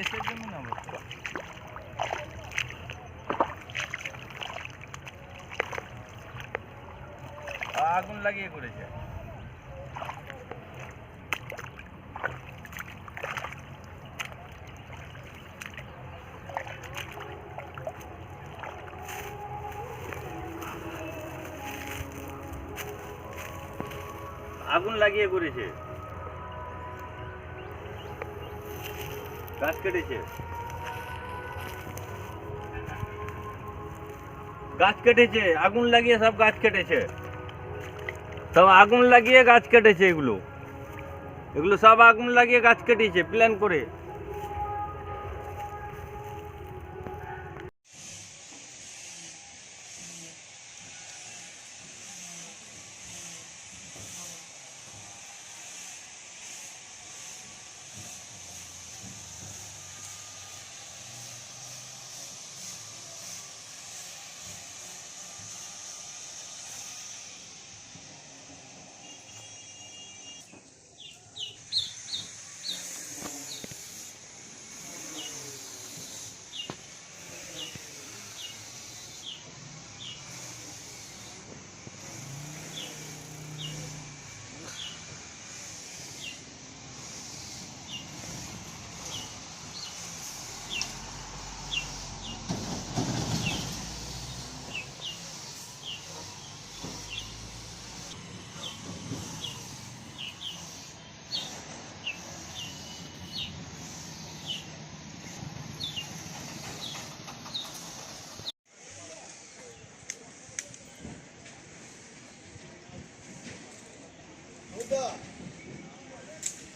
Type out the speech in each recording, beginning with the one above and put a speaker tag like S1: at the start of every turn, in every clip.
S1: দেশের জন্য আগুন লাগিয়ে করেছে। আগুন লাগিয়ে করেছে। গাছ কেটেছে। গাছ কেটেছে, আগুন লাগিয়ে সব গাছ কেটেছে। সব আগুন লাগিয়ে গাছ কেটেছে এগুলো। এগুলো সব আগুন লাগিয়ে গাছ কেটেছে প্ল্যান করে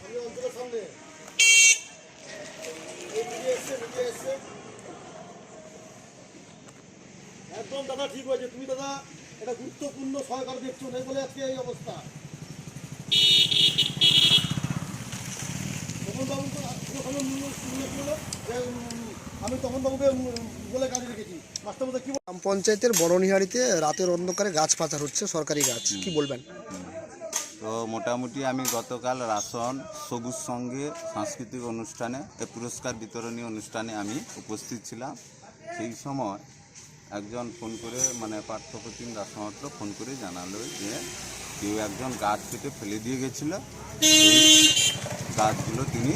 S2: আমি অঞ্চলের সামনে এই দিকে এসছে দিকে এসছে একদম দাদা ঠিক হয়েছে তুমি দাদা এটা গুরুত্বপূর্ণ দেখছ নেই বলে আজকে এই অবস্থা। আমি তপনবাবুকে উম, বলে কাজে রেখেছি। কি
S3: পঞ্চায়েতের রাতের অন্ধকারে গাছ পাচার হচ্ছে সরকারি গাছ। কি বলবেন?
S4: তো মোটামুটি আমি গতকাল রাসন, সবুজ সঙ্গে সাংস্কৃতিক অনুষ্ঠানে পুরস্কার বিতরণী অনুষ্ঠানে আমি উপস্থিত ছিলাম। সেই সময় একজন ফোন করে মানে পার্থপ্রতিম দাসমাত্র ফোন করে জানালো যে, কেউ একজন গাছ কেটে ফেলে দিয়ে গেছিল। গাছগুলো তিনি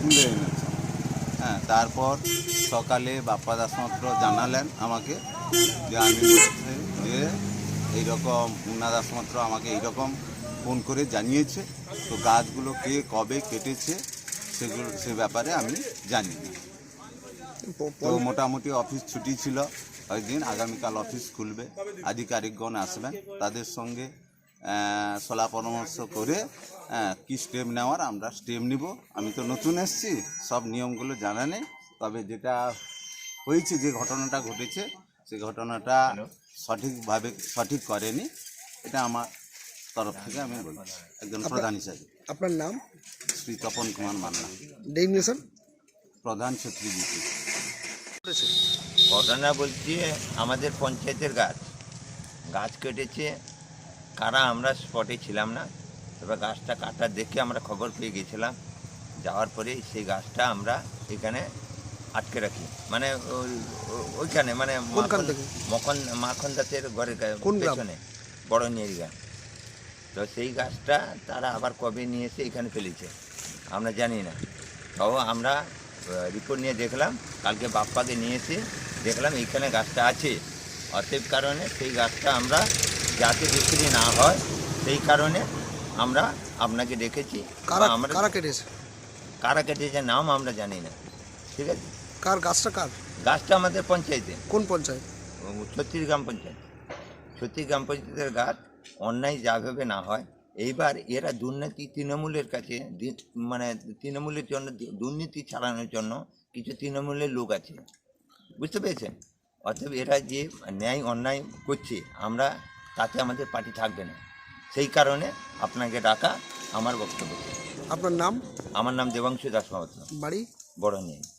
S4: তুলে এনেছেন। হ্যাঁ তারপর সকালে বাপ্পা দাসমাত্র জানালেন আমাকে যে, আমি যে, এইরকম মুন্না দাসমাত্র আমাকে এইরকম ফোন করে জানিয়েছে। তো গাছগুলো কে কবে কেটেছে সেগুলো সে ব্যাপারে আমি জানি না। তো মোটামুটি অফিস ছুটি ছিল কয়েকদিন আগামীকাল অফিস খুলবে। আধিকারিকগণ আসবেন তাদের সঙ্গে সলা পরামর্শ করে কি স্টেপ নেওয়ার আমরা স্টেপ নিব। আমি তো নতুন এসেছি সব নিয়মগুলো জানা নেই। তবে যেটা হয়েছে যে ঘটনাটা ঘটেছে সেই ঘটনাটা সঠিকভাবে সঠিক করেনি। এটা আমার তরফ থেকে আমি বলছি একজন প্রধান হিসাবে।
S3: আপনার নাম?
S4: শ্রী তপন কুমার মান্না।
S3: ডেমিনেশন
S4: প্রধান ছত্রী জিপি
S5: ঘটনা বলছি আমাদের পঞ্চায়েতের গাছ। গাছ কেটেছে। কারা আমরা স্পটে ছিলাম না। তবে গাছটা কাটা দেখে আমরা খবর পেয়ে গেছিলাম। যাওয়ার পরে সেই গাছটা আমরা এখানে আটকে রাখি। মানে ওই- ওইখানে মানে মাখন-? মখন দাসের ঘরের পেছনে বড় নিয়ে গ্রাম। তো সেই গাছটা তারা আবার কবে নিয়ে এসে এখানে ফেলেছে আমরা জানি না। তাও আমরা রিপোর্ট নিয়ে দেখলাম কালকে বাপ্পাকে নিয়ে এসে দেখলাম এইখানে গাছটা আছে। অতএব কারণে সেই গাছটা আমরা যাতে বিক্রি না হয় সেই কারণে আমরা আপনাকে ডেকেছি
S3: কারা
S5: আমরা
S3: কারা কেটেছে?
S5: কারা কেটেছে নাম আমরা জানি না। ঠিক আছে?
S3: কার গাছটা কার?
S5: গাছটা আমাদের পঞ্চায়েতে
S3: কোন পঞ্চায়েত?
S5: ছত্রিশ গ্রাম পঞ্চায়েত। ছত্রিশ গ্রাম পঞ্চায়েতের গাছ অন্যায় যা যাভাবে না হয়। এইবার এরা দুর্নীতি তৃণমূলের কাছে মানে তৃণমূলের জন্য দুর্নীতি চালানোর জন্য কিছু তৃণমূলের লোক আছে। বুঝতে পেরেছেন? অতএব এরা যে ন্যায় অন্যায় করছে আমরা তাতে আমাদের পার্টি থাকবে না। সেই কারণে আপনাকে ডাকা আমার বক্তব্য।
S3: আপনার নাম?
S5: আমার নাম দেবাংশু দাস
S3: বাড়ি
S5: বড়? নিয়ে